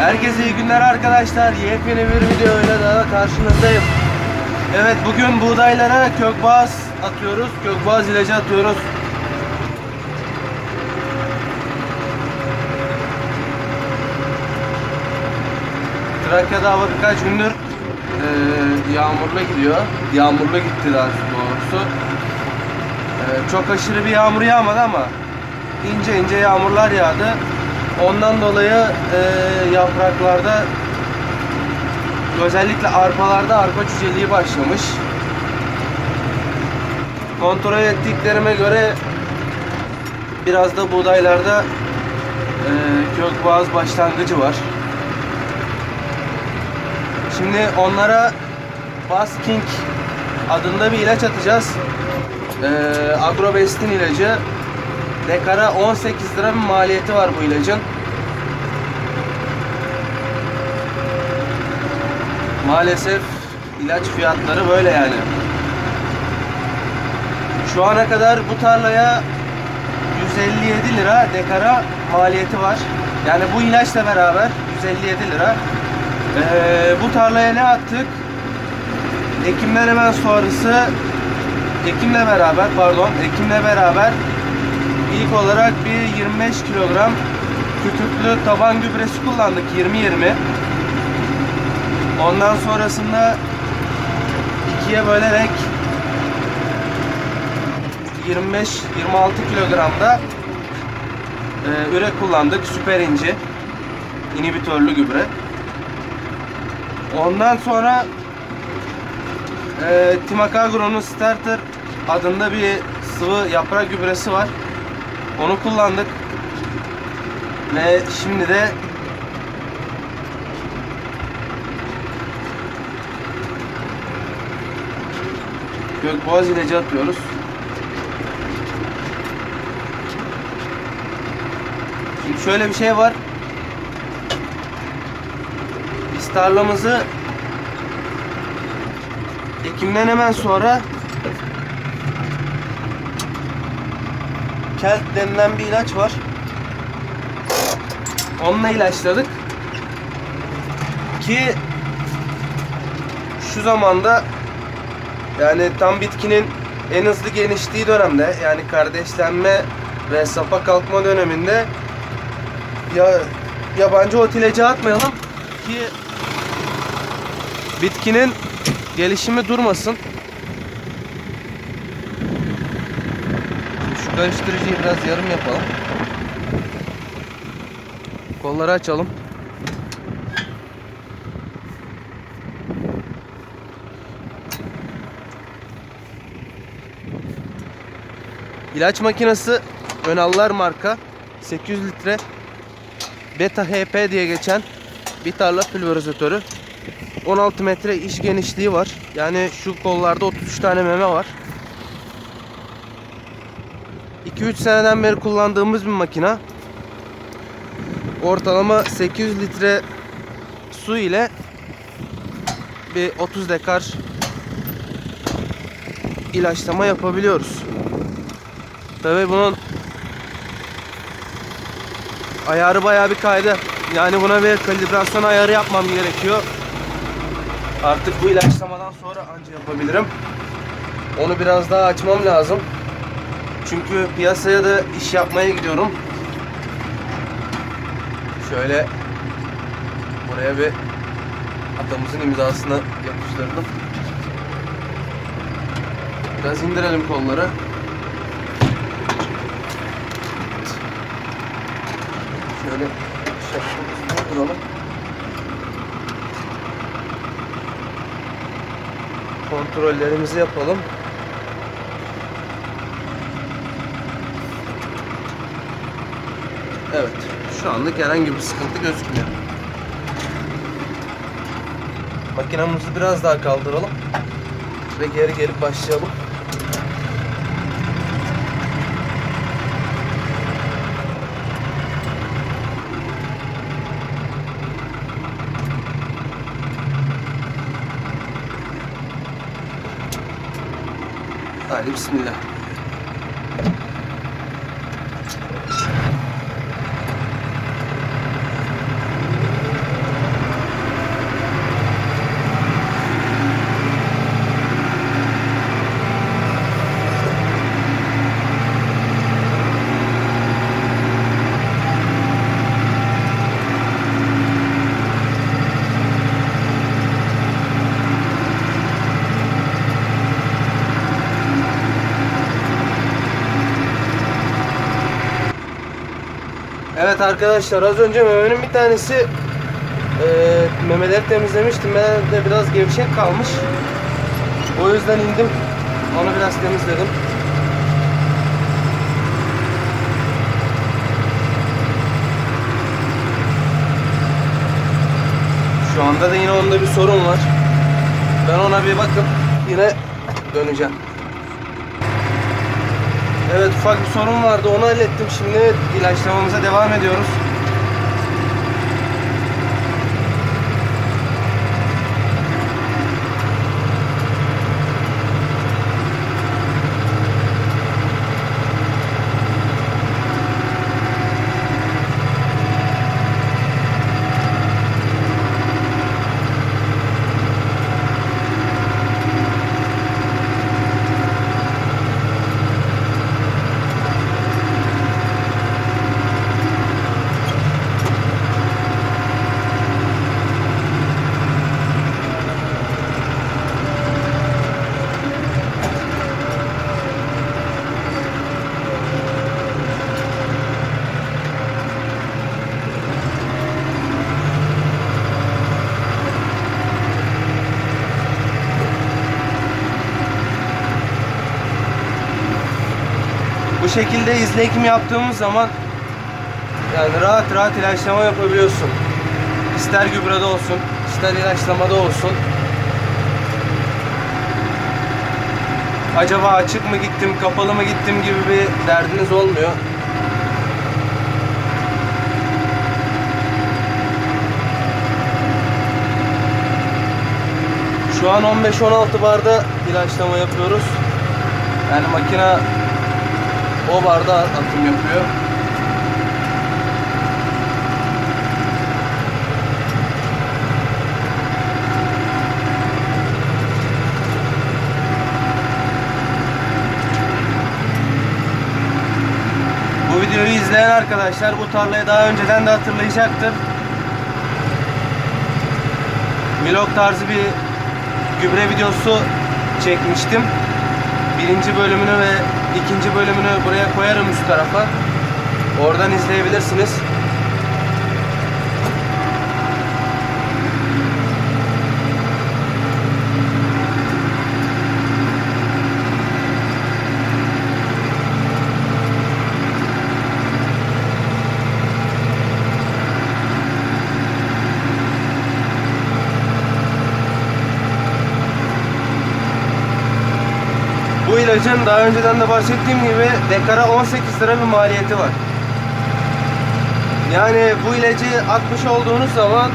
Herkese iyi günler arkadaşlar. Yepyeni bir videoyla daha karşınızdayım. Evet bugün buğdaylara kökbaz atıyoruz. Kökbaz ilacı atıyoruz. Trakya'da hava birkaç gündür eee, yağmurlu gidiyor. Yağmurlu gitti daha doğrusu. Eee, çok aşırı bir yağmur yağmadı ama ince ince yağmurlar yağdı. Ondan dolayı eee, yapraklarda özellikle arpalarda arpa çiçeği başlamış. Kontrol ettiklerime göre biraz da buğdaylarda eee kökboğaz başlangıcı var. Şimdi onlara Basking adında bir ilaç atacağız. Ee, Agrobest'in ilacı. Dekara 18 lira bir maliyeti var bu ilacın. Maalesef ilaç fiyatları böyle yani. Şu ana kadar bu tarlaya 157 lira dekara maliyeti var. Yani bu ilaçla beraber 157 lira. Ee, bu tarlaya ne attık? Ekimden hemen sonrası Ekimle beraber pardon Ekimle beraber ilk olarak bir 25 kilogram kütüklü taban gübresi kullandık 20-20 ondan sonrasında ikiye bölerek 25-26 kilogramda e, üre kullandık süper inci inhibitörlü gübre Ondan sonra e, Timakagro'nun Starter adında bir sıvı yaprak gübresi var. Onu kullandık. Ve şimdi de Gökboğaz ilacı atıyoruz. Şimdi şöyle bir şey var. Biz tarlamızı Ekimden hemen sonra Kelt denilen bir ilaç var. Onunla ilaçladık. Ki şu zamanda yani tam bitkinin en hızlı genişliği dönemde yani kardeşlenme ve sapa kalkma döneminde ya yabancı ot ilacı atmayalım ki bitkinin gelişimi durmasın. Karıştırıcıyı biraz yarım yapalım. Kolları açalım. İlaç makinesi Önallar marka 800 litre Beta HP diye geçen bir tarla pülverizatörü 16 metre iş genişliği var. Yani şu kollarda 33 tane meme var. 2-3 seneden beri kullandığımız bir makina. Ortalama 800 litre su ile bir 30 dekar ilaçlama yapabiliyoruz. Tabii bunun ayarı bayağı bir kaydı. Yani buna bir kalibrasyon ayarı yapmam gerekiyor. Artık bu ilaçlamadan sonra anca yapabilirim. Onu biraz daha açmam lazım. Çünkü piyasaya da iş yapmaya gidiyorum. Şöyle buraya bir atamızın imzasını yapıştırdım. Biraz indirelim kolları. Şöyle şapkamızı duralım. kontrollerimizi yapalım. Evet. Şu anlık herhangi bir sıkıntı gözükmüyor. Makinamızı biraz daha kaldıralım. Ve geri gelip başlayalım. Hadi bismillah. Evet arkadaşlar az önce memenin bir tanesi e, memeleri temizlemiştim. Ben de biraz gevşek kalmış. O yüzden indim. Onu biraz temizledim. Şu anda da yine onda bir sorun var. Ben ona bir bakıp yine döneceğim. Evet ufak bir sorun vardı onu hallettim. Şimdi ilaçlamamıza devam ediyoruz. Bu şekilde izle ekim yaptığımız zaman yani rahat rahat ilaçlama yapabiliyorsun. İster gübrede olsun, ister ilaçlamada olsun. Acaba açık mı gittim, kapalı mı gittim gibi bir derdiniz olmuyor. Şu an 15-16 barda ilaçlama yapıyoruz. Yani makine o barda atım yapıyor. Bu videoyu izleyen arkadaşlar bu tarlayı daha önceden de hatırlayacaktır. Vlog tarzı bir gübre videosu çekmiştim. Birinci bölümünü ve ikinci bölümünü buraya koyarım üst tarafa. Oradan izleyebilirsiniz. Bu ilacın daha önceden de bahsettiğim gibi dekara 18 lira bir maliyeti var. Yani bu ilacı atmış olduğunuz zaman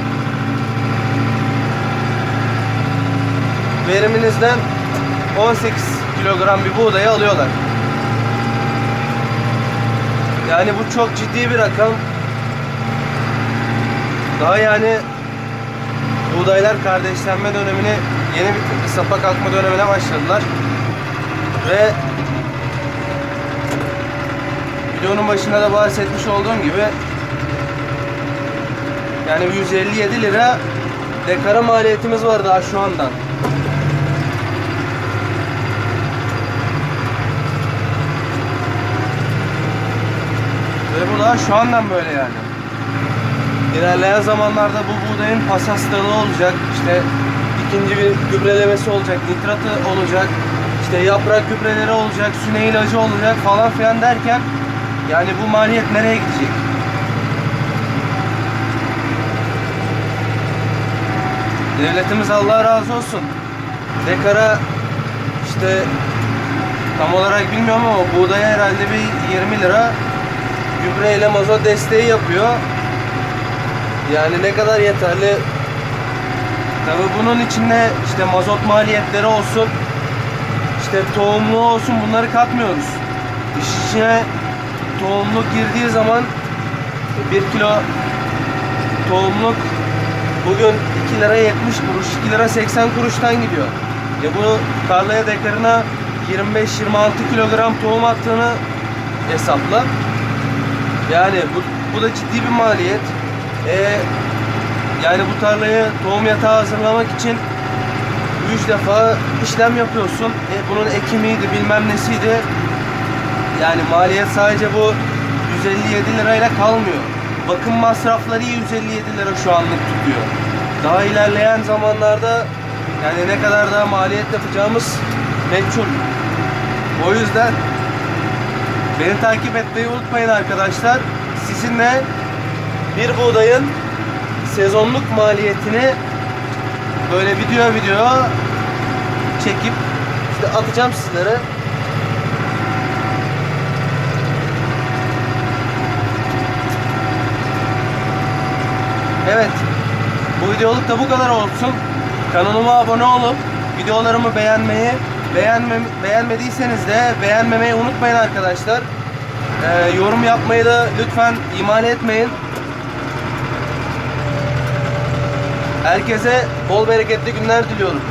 veriminizden 18 kilogram bir buğdayı alıyorlar. Yani bu çok ciddi bir rakam. Daha yani buğdaylar kardeşlenme dönemini yeni bitirdi. Sapa kalkma dönemine başladılar. Ve videonun başında da bahsetmiş olduğum gibi yani 157 lira dekara maliyetimiz var daha şu andan. Ve bu daha şu andan böyle yani. İlerleyen zamanlarda bu buğdayın pas hastalığı olacak. İşte ikinci bir gübrelemesi olacak, nitratı olacak. İşte yaprak gübreleri olacak, süne ilacı olacak falan filan derken yani bu maliyet nereye gidecek? Devletimiz Allah razı olsun. Dekara işte tam olarak bilmiyorum ama buğdaya herhalde bir 20 lira gübre ile mazot desteği yapıyor. Yani ne kadar yeterli? Tabi bunun içinde işte mazot maliyetleri olsun, işte tohumluğu olsun bunları katmıyoruz. İş içine tohumluk girdiği zaman 1 kilo tohumluk bugün 2 lira 70 kuruş, 2 lira 80 kuruştan gidiyor. Ya bu tarlaya dekarına 25-26 kilogram tohum attığını hesapla. Yani bu, bu da ciddi bir maliyet. E, yani bu tarlayı tohum yatağı hazırlamak için 3 defa işlem yapıyorsun. E, bunun ekimiydi bilmem nesiydi. Yani maliyet sadece bu 157 lirayla kalmıyor. bakım masrafları 157 lira şu anlık tutuyor. Daha ilerleyen zamanlarda yani ne kadar daha maliyet yapacağımız meçhul. O yüzden beni takip etmeyi unutmayın arkadaşlar. Sizinle bir buğdayın sezonluk maliyetini böyle video video çekip işte atacağım sizlere. Evet. Bu videoluk da bu kadar olsun. Kanalıma abone olup videolarımı beğenmeyi, beğenme, beğenmediyseniz de beğenmemeyi unutmayın arkadaşlar. Ee, yorum yapmayı da lütfen ihmal etmeyin. Herkese bol bereketli günler diliyorum.